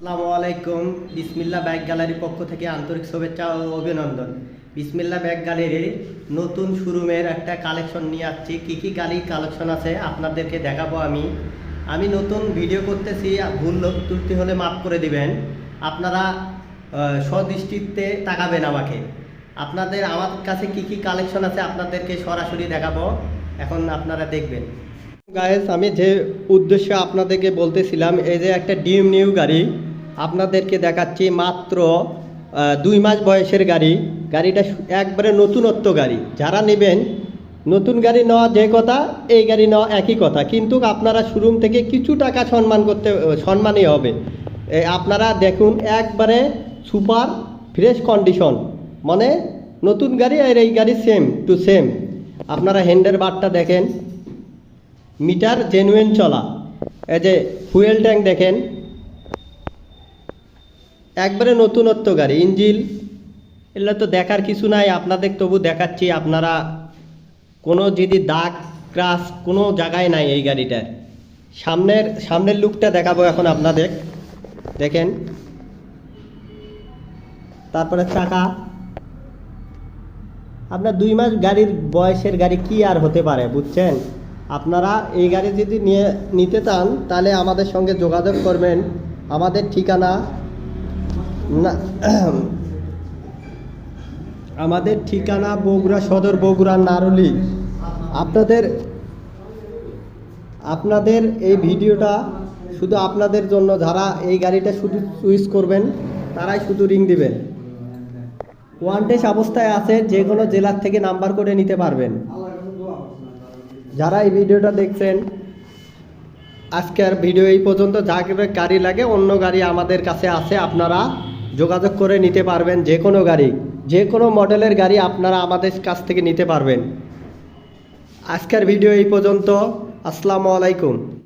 আসসালামু আলাইকুম। বিসমিল্লা ব্যাগ গ্যালারির পক্ষ থেকে আন্তরিক শুভেচ্ছা ও অভিনন্দন। বিসমিল্লা ব্যাগ গ্যালারির নতুন শোরুমের একটা কালেকশন নিয়ে আসছি। কী কী গাড়ির কালেকশন আছে আপনাদেরকে দেখাবো আমি। আমি নতুন ভিডিও করতেছি, ভুল ত্রুটি হলে মাফ করে দিবেন। আপনারা সদৃষ্টিতে তাকাবেন আমাকে। আপনাদের, আমার কাছে কি কি কালেকশন আছে আপনাদেরকে সরাসরি দেখাবো। এখন আপনারা দেখবেন। গায়েস আমি যে উদ্দেশ্যে আপনাদেরকে বলতেছিলাম, এই যে একটা ডিম নিউ গাড়ি। আপনাদেরকে দেখাচ্ছি মাত্র দুই মাস বয়সের গাড়ি। গাড়িটা একবারে নতুনত্ব গাড়ি। যারা নেবেন, নতুন গাড়ি নেওয়া যে কথা, এই গাড়ি নেওয়া একই কথা। কিন্তু আপনারা শোরুম থেকে কিছু টাকা সম্মান করতে সম্মানই হবে। আপনারা দেখুন, একবারে সুপার ফ্রেশ কন্ডিশন। মানে নতুন গাড়ি আর এই গাড়ি সেম টু সেম আপনারা হ্যান্ডের বারটা দেখেন। মিটার জেনুইন চলা। এই যে ফুয়েল ট্যাঙ্ক দেখেন। একবারে নতুনত্ব গাড়ি ইঞ্জিল এগুলো তো দেখার কিছু নাই, আপনাদের তবু দেখাচ্ছি, আপনারা কোনো যদি দাগ, ক্রাশ কোনো জায়গায় নাই এই গাড়িটার। সামনের সামনের লুকটা দেখাবো এখন আপনাদের। দেখেন। তারপরে চাকা। আপনার দুই মাস গাড়ির বয়সের গাড়ি কি আর হতে পারে, বুঝছেন? আপনারা এই গাড়ি যদি নিয়ে, নিতে চান, তাহলে আমাদের সঙ্গে যোগাযোগ করবেন। আমাদের ঠিকানা না আমাদের ঠিকানা বগুড়া সদর, বগুড়া নারুলি। আপনাদের আপনাদের এই ভিডিওটা শুধু আপনাদের জন্য, যারা এই গাড়িটা শুধু চুইস করবেন, তারাই শুধু রিং দিবেন। ওয়ান্টেজ অবস্থায় আছে, যে কোনো জেলার থেকে নাম্বার করে নিতে পারবেন। যারা এই ভিডিওটা দেখছেন, আজকের ভিডিও এই পর্যন্ত। যা গাড়ি লাগে, অন্য গাড়ি আমাদের কাছে আছে, আপনারা যোগাযোগ করে নিতে পারবেন যে কোনো গাড়ি, যে কোনো মডেলের গাড়ি আপনারা আমাদের কাছ থেকে নিতে পারবেন। আজকের ভিডিও এই পর্যন্ত। আসসালামু আলাইকুম।